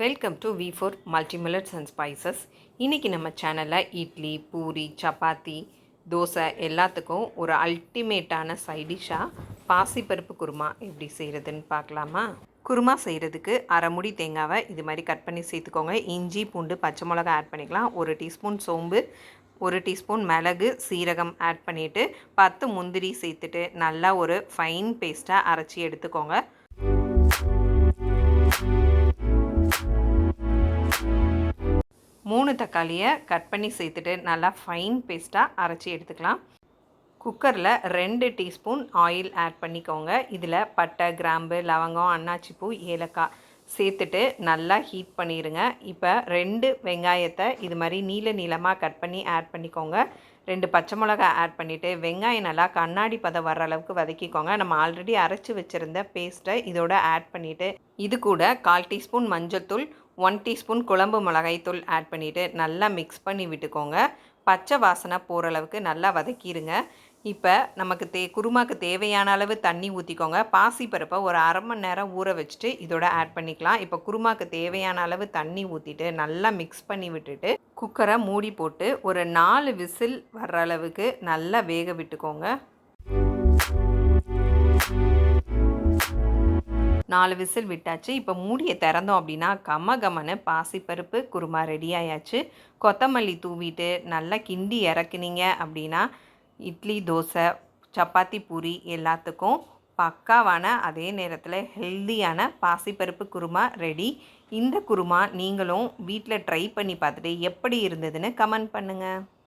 Welcome to V four multimillets and spices இன்றைக்கி நம்ம சேனலில் இட்லி பூரி சப்பாத்தி தோசை எல்லாத்துக்கும் ஒரு அல்டிமேட்டான சைடிஷ்ஷாக பாசிப்பருப்பு குருமா எப்படி செய்கிறதுன்னு பார்க்கலாமா? குருமா செய்கிறதுக்கு அரை முடி தேங்காவை இது மாதிரி கட் பண்ணி சேர்த்துக்கோங்க. இஞ்சி பூண்டு பச்சை மிளகா ஆட் பண்ணிக்கலாம். ஒரு டீஸ்பூன் சோம்பு ஒரு டீஸ்பூன் மிளகு சீரகம் ஆட் பண்ணிவிட்டு பத்து முந்திரி சேர்த்துட்டு நல்லா ஒரு ஃபைன் பேஸ்ட்டாக அரைச்சி எடுத்துக்கோங்க. மூணு தக்காளியை கட் பண்ணி சேர்த்துட்டு நல்லா ஃபைன் பேஸ்ட்டாக அரைச்சி எடுத்துக்கலாம். குக்கரில் ரெண்டு டீஸ்பூன் ஆயில் ஆட் பண்ணிக்கோங்க. இதில் பட்டை கிராம்பு லவங்கம் அன்னாச்சிப்பூ ஏலக்காய் சேர்த்துட்டு நல்லா ஹீட் பண்ணிடுங்க இப்போ ரெண்டு வெங்காயத்தை இது மாதிரி நீல நீளமாக கட் பண்ணி ஆட் பண்ணிக்கோங்க. ரெண்டு பச்சை மிளகா ஆட் பண்ணிவிட்டு வெங்காயம் நல்லா கண்ணாடி பதம் வர்ற அளவுக்கு வதக்கிக்கோங்க. நம்ம ஆல்ரெடி அரைச்சி வச்சுருந்த பேஸ்ட்டை இதோட ஆட் பண்ணிவிட்டு இது கூட கால் டீஸ்பூன் மஞ்சள்தூள் ஒன் டீஸ்பூன் குழம்பு மிளகாய்த்தூள் ஆட் பண்ணிவிட்டு நல்லா மிக்ஸ் பண்ணி விட்டுக்கோங்க. பச்சை வாசனை போகிற அளவுக்கு நல்லா வதக்கிடுங்க இப்போ நமக்கு தே குருமாக்கு தேவையான அளவு தண்ணி ஊற்றிக்கோங்க பாசிப்பருப்பை ஒரு அரை மணி நேரம் ஊற வச்சுட்டு இதோட ஆட் பண்ணிக்கலாம். இப்போ குருமாக்கு தேவையான அளவு தண்ணி ஊற்றிட்டு நல்லா மிக்ஸ் பண்ணி விட்டுட்டு குக்கரை மூடி போட்டு ஒரு நாலு விசில் வர்ற அளவுக்கு நல்லா வேக விட்டுக்கோங்க. நாலு விசில் விட்டாச்சு. இப்போ மூடியை திறந்தோம் அப்படின்னா கம்ம கமன்னு பாசிப்பருப்பு குருமா ரெடி ஆயாச்சு. கொத்தமல்லி தூவிட்டு நல்லா கிண்டி இறக்குனீங்க அப்படின்னா இட்லி தோசை சப்பாத்தி பூரி எல்லாத்துக்கும் பக்காவான அதே நேரத்தில் ஹெல்தியான பாசிப்பருப்பு குருமா ரெடி இந்த குருமா நீங்களும் வீட்டில் ட்ரை பண்ணி பார்த்துட்டு எப்படி இருந்ததுன்னு கமெண்ட் பண்ணுங்கள்